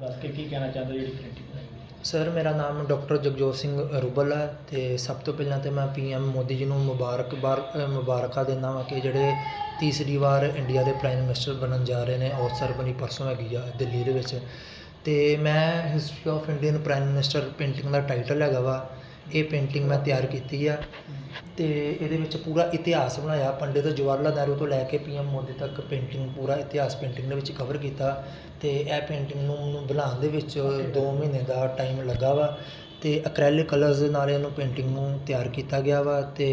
ਦੱਸ ਕੇ ਕੀ ਕਹਿਣਾ ਚਾਹੁੰਦੇ ਜਿਹੜੀ ਪ੍ਰਿੰਟਿੰਗ ਬਣਾਈ ਸਰ ਮੇਰਾ ਨਾਮ ਡਾਕਟਰ ਜਗਜੋਤ ਸਿੰਘ ਰੁਬਲ ਹੈ ਤੇ ਸਭ ਤੋਂ ਪਹਿਲਾਂ ਤੇ ਮੈਂ ਪੀਐਮ ਮੋਦੀ ਜੀ ਨੂੰ ਮੁਬਾਰਕਬਾਦ ਅ, ਮੁਬਾਰਕਾਂ ਦਿੰਦਾ ਵਾਂ ਕਿ ਜਿਹੜੇ ਤੀਸਰੀ ਵਾਰ ਇੰਡੀਆ ਦੇ ਪ੍ਰਾਈਮ ਮਿਨਿਸਟਰ ਬਣਨ ਜਾ ਰਹੇ ਨੇ ਔਰ ਸਰਬਨੀ ਪਰਸੋਂ ਹੈਗੀ ਆ ਦਿੱਲੀ ਦੇ ਵਿੱਚ। ਤੇ ਮੈਂ history of Indian prime minister painting the title ਹੈਗਾ ਵਾ। ਇਹ ਪੇਂਟਿੰਗ ਮੈਂ ਤਿਆਰ ਕੀਤੀ ਆ। ਤੇ ਇਹਦੇ ਵਿੱਚ ਪੂਰਾ ਇਤਿਹਾਸ ਬਣਾਇਆ। ਪੰਡਿਤ ਜਵਾਹਰ ਲਾਲ ਨਹਿਰੂ ਤੋਂ ਲੈ ਕੇ ਪੀਐਮ ਮੋਦੀ ਤੱਕ ਪੇਂਟਿੰਗ ਪੂਰਾ ਇਤਿਹਾਸ ਪੇਂਟਿੰਗ ਦੇ ਵਿੱਚ ਕਵਰ ਕੀਤਾ। ਤੇ ਇਹ ਪੇਂਟਿੰਗ ਨੂੰ ਮੈਨੂੰ ਬਣਾਉਣ ਦੇ ਵਿੱਚ 2 ਮਹੀਨੇ ਦਾ ਟਾਈਮ ਲੱਗਾ ਵਾ। ਅਤੇ ਅਕ੍ਰੈਲਿਕ ਕਲਰਸ ਦੇ ਨਾਲ ਇਹਨੂੰ ਪੇਂਟਿੰਗ ਨੂੰ ਤਿਆਰ ਕੀਤਾ ਗਿਆ ਵਾ ਅਤੇ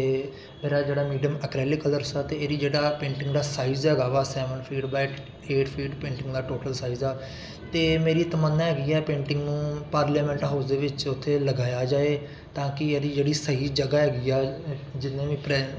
ਮੇਰਾ ਜਿਹੜਾ ਮੀਡੀਅਮ ਐਕ੍ਰੈਲਿਕ ਕਲਰਸ ਆ ਅਤੇ ਇਹਦੀ ਜਿਹੜਾ ਪੇਂਟਿੰਗ ਦਾ ਸਾਈਜ਼ ਹੈਗਾ ਵਾ seven feet by eight feet painting the total size ਆ ਅਤੇ ਮੇਰੀ ਤਮੰਨਾ ਹੈਗੀ ਆ ਪੇਂਟਿੰਗ ਨੂੰ ਪਾਰਲੀਮੈਂਟ ਹਾਊਸ ਦੇ ਵਿੱਚ ਉੱਥੇ ਲਗਾਇਆ ਜਾਏ ਤਾਂ ਕਿ ਇਹਦੀ ਜਿਹੜੀ ਸਹੀ ਜਗ੍ਹਾ ਹੈਗੀ ਆ, ਜਿੰਨੇ ਵੀ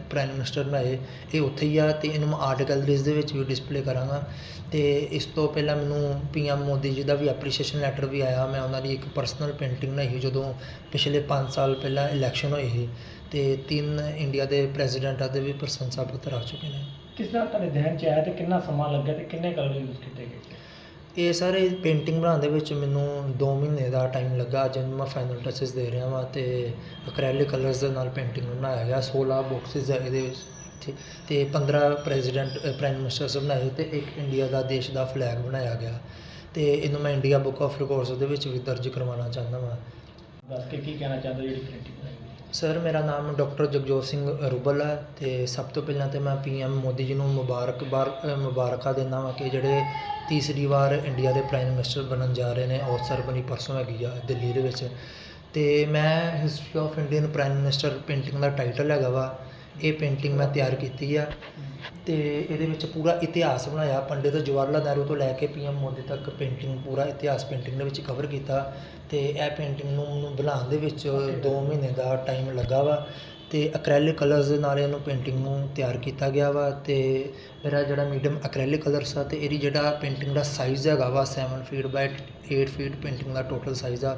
ਪ੍ਰਾਈਮ ਮਿਨਿਸਟਰ ਬਣਾਏ, ਇਹ ਉੱਥੇ ਹੀ ਆ ਅਤੇ ਇਹਨੂੰ ਮੈਂ ਆਰਟ ਗੈਲਰੀਜ਼ ਦੇ ਵਿੱਚ ਵੀ ਡਿਸਪਲੇ ਕਰਾਂਗਾ। ਅਤੇ ਇਸ ਤੋਂ ਪਹਿਲਾਂ ਮੈਨੂੰ ਪੀਐਮ ਮੋਦੀ ਜੀ ਦਾ ਵੀ ਐਪਰੀਸ਼ੀਏਸ਼ਨ ਲੈਟਰ ਵੀ ਆਇਆ, ਮੈਂ ਉਹਨਾਂ ਦੀ ਇੱਕ ਪਰਸਨਲ ਪੇਂਟਿੰਗ ਬਣਾਈ ਜਦੋਂ ਪਿਛਲੇ 5 ਸਾਲ ਪਹਿਲਾਂ ਇਲੈਕਸ਼ਨ ਹੋਏ ਸੀ ਤੇ ਤਿੰਨ ਇੰਡੀਆ ਦੇ ਪ੍ਰੈਜ਼ੀਡੈਂਟਾਂ ਦੇ ਵੀ ਪ੍ਰਸ਼ੰਸਾ ਪੱਤਰ ਆ ਚੁੱਕੇ ਨੇ। ਕਿਸ ਤਰ੍ਹਾਂ ਤੁਹਾਡੇ ਜ਼ਿਹਨ 'ਚ ਆਇਆ ਤੇ ਕਿੰਨਾ ਸਮਾਂ ਲੱਗਿਆ ਤੇ ਕਿੰਨੇ ਕਲਰ ਯੂਜ਼ ਕੀਤੇ ਗਏ? ਇਹ ਸਾਰੇ ਪੇਂਟਿੰਗ ਬਣਾਉਣ ਦੇ ਵਿੱਚ ਮੈਨੂੰ 2 ਮਹੀਨੇ ਦਾ ਟਾਈਮ ਲੱਗਾ। ਜਿਹਨੂੰ ਮੈਂ ਫਾਈਨਲ ਟੱਚਸ ਦੇ ਰਿਹਾ ਵਾਂ ਤੇ ਐਕ੍ਰੈਲਿਕ ਕਲਰਸ ਦੇ ਨਾਲ ਪੇਂਟਿੰਗ ਨੂੰ ਬਣਾਇਆ ਗਿਆ। 16 ਬਾਕਸਿਸ ਹੈ ਇਹਦੇ ਵਿੱਚ। ਤੇ 15 ਪ੍ਰੈਜ਼ੀਡੈਂਟ ਪ੍ਰਾਈਮ ਮਿਨਿਸਟਰਸ ਬਣਾਏ ਤੇ ਇੱਕ ਇੰਡੀਆ ਦਾ ਦੇਸ਼ ਦਾ ਫਲੈਗ ਬਣਾਇਆ ਗਿਆ। ਤੇ ਇਹਨੂੰ ਮੈਂ ਇੰਡੀਆ ਬੁੱਕ ਆਫ ਰਿਕਾਰਡਸ ਦੇ ਵਿੱਚ ਵੀ ਦਰਜ ਕਰਵਾਉਣਾ ਚਾਹੁੰਦਾ ਵਾਂ। ਦੱਸ ਕੇ ਕੀ ਕਹਿਣਾ ਚਾਹੁੰਦੇ ਜਿਹੜੀ ਪ੍ਰਿੰਟਿੰਗ ਬਣਾਈ ਸਰ ਮੇਰਾ ਨਾਮ ਡਾਕਟਰ ਜਗਜੋਤ ਸਿੰਘ ਰੁਬਲ ਹੈ ਤੇ ਸਭ ਤੋਂ ਪਹਿਲਾਂ ਤੇ ਮੈਂ ਪੀਐਮ ਮੋਦੀ ਜੀ ਨੂੰ ਮੁਬਾਰਕਬਾਦ ਅ, ਮੁਬਾਰਕਾਂ ਦਿੰਦਾ ਵਾਂ ਕਿ ਜਿਹੜੇ ਤੀਸਰੀ ਵਾਰ ਇੰਡੀਆ ਦੇ ਪ੍ਰਾਈਮ ਮਿਨਿਸਟਰ ਬਣਨ ਜਾ ਰਹੇ ਨੇ ਔਰ ਸਰਬਨੀ ਪਰਸੋਂ ਹੈਗੀ ਆ ਦਿੱਲੀ ਦੇ ਵਿੱਚ। ਤੇ ਮੈਂ history of Indian prime minister painting the title ਹੈਗਾ ਵਾ। ਇਹ ਪੇਂਟਿੰਗ ਮੈਂ ਤਿਆਰ ਕੀਤੀ ਆ। ਤੇ ਇਹਦੇ ਵਿੱਚ ਪੂਰਾ ਇਤਿਹਾਸ ਬਣਾਇਆ। ਪੰਡਿਤ ਜਵਾਹਰ ਲਾਲ ਨਹਿਰੂ ਤੋਂ ਲੈ ਕੇ ਪੀਐਮ ਮੋਦੀ ਤੱਕ ਪੇਂਟਿੰਗ ਪੂਰਾ ਇਤਿਹਾਸ ਪੇਂਟਿੰਗ ਦੇ ਵਿੱਚ ਕਵਰ ਕੀਤਾ। ਤੇ ਇਹ ਪੇਂਟਿੰਗ ਨੂੰ ਮੈਨੂੰ ਬਣਾਉਣ ਦੇ ਵਿੱਚ 2 ਮਹੀਨੇ ਦਾ ਟਾਈਮ ਲੱਗਾ ਵਾ। ਅਤੇ ਅਕ੍ਰੈਲਿਕ ਕਲਰਸ ਦੇ ਨਾਲ ਇਹਨੂੰ ਪੇਂਟਿੰਗ ਨੂੰ ਤਿਆਰ ਕੀਤਾ ਗਿਆ ਵਾ ਅਤੇ ਮੇਰਾ ਜਿਹੜਾ ਮੀਡੀਅਮ ਐਕ੍ਰੈਲਿਕ ਕਲਰਸ ਆ ਅਤੇ ਇਹਦੀ ਜਿਹੜਾ ਪੇਂਟਿੰਗ ਦਾ ਸਾਈਜ਼ ਹੈਗਾ ਵਾ seven feet by eight feet painting the total size ਆ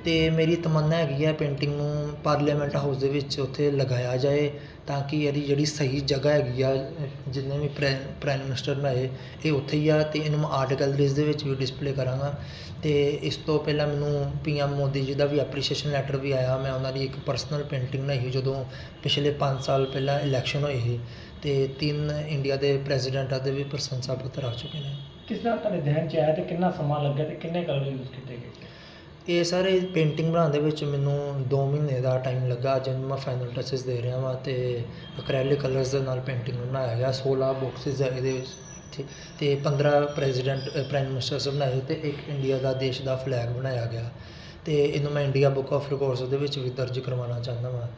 ਅਤੇ ਮੇਰੀ ਤਮੰਨਾ ਹੈਗੀ ਆ ਪੇਂਟਿੰਗ ਨੂੰ ਪਾਰਲੀਮੈਂਟ ਹਾਊਸ ਦੇ ਵਿੱਚ ਉੱਥੇ ਲਗਾਇਆ ਜਾਏ ਤਾਂ ਕਿ ਇਹਦੀ ਜਿਹੜੀ ਸਹੀ ਜਗ੍ਹਾ ਹੈਗੀ ਆ, ਜਿੰਨੇ ਵੀ ਪ੍ਰਾਈਮ ਮਿਨਿਸਟਰ ਬਣਾਏ, ਇਹ ਉੱਥੇ ਹੀ ਆ ਅਤੇ ਇਹਨੂੰ ਮੈਂ ਆਰਟ ਗੈਲਰੀਜ਼ ਦੇ ਵਿੱਚ ਵੀ ਡਿਸਪਲੇ ਕਰਾਂਗਾ। ਅਤੇ ਇਸ ਤੋਂ ਪਹਿਲਾਂ ਮੈਨੂੰ ਪੀਐਮ ਮੋਦੀ ਜੀ ਦਾ ਵੀ ਐਪਰੀਸ਼ੀਏਸ਼ਨ ਲੈਟਰ ਵੀ ਆਇਆ, ਮੈਂ ਉਹਨਾਂ ਦੀ ਇੱਕ ਪਰਸਨਲ ਪੇਂਟਿੰਗ ਬਣਾਈ ਜਦੋਂ ਪਿਛਲੇ 5 ਸਾਲ ਪਹਿਲਾਂ ਇਲੈਕਸ਼ਨ ਹੋਏ ਸੀ ਤੇ ਤਿੰਨ ਇੰਡੀਆ ਦੇ ਪ੍ਰੈਜ਼ੀਡੈਂਟਾਂ ਦੇ ਵੀ ਪ੍ਰਸ਼ੰਸਾ ਪੱਤਰ ਆ ਚੁੱਕੇ ਨੇ। ਕਿਸ ਤਰ੍ਹਾਂ ਤੁਹਾਡੇ ਜ਼ਿਹਨ 'ਚ ਆਇਆ ਤੇ ਕਿੰਨਾ ਸਮਾਂ ਲੱਗਿਆ ਤੇ ਕਿੰਨੇ ਕਲਰ ਯੂਜ਼ ਕੀਤੇ ਗਏ? ਇਹ ਸਾਰੇ ਪੇਂਟਿੰਗ ਬਣਾਉਣ ਦੇ ਵਿੱਚ ਮੈਨੂੰ 2 ਮਹੀਨੇ ਦਾ ਟਾਈਮ ਲੱਗਾ। ਜਿਹਨੂੰ ਮੈਂ ਫਾਈਨਲ ਟੱਚਸ ਦੇ ਰਿਹਾ ਵਾਂ ਤੇ ਐਕ੍ਰੈਲਿਕ ਕਲਰਸ ਦੇ ਨਾਲ ਪੇਂਟਿੰਗ ਨੂੰ ਬਣਾਇਆ ਗਿਆ। 16 ਬਾਕਸਿਸ ਹੈ ਇਹਦੇ ਵਿੱਚ। ਤੇ 15 ਪ੍ਰੈਜ਼ੀਡੈਂਟ ਪ੍ਰਾਈਮ ਮਿਨਿਸਟਰਸ ਬਣਾਏ ਤੇ ਇੱਕ ਇੰਡੀਆ ਦਾ ਦੇਸ਼ ਦਾ ਫਲੈਗ ਬਣਾਇਆ ਗਿਆ। ਤੇ ਇਹਨੂੰ ਮੈਂ ਇੰਡੀਆ ਬੁੱਕ ਆਫ ਰਿਕਾਰਡਸ ਦੇ ਵਿੱਚ ਵੀ ਦਰਜ ਕਰਵਾਉਣਾ ਚਾਹੁੰਦਾ ਵਾਂ।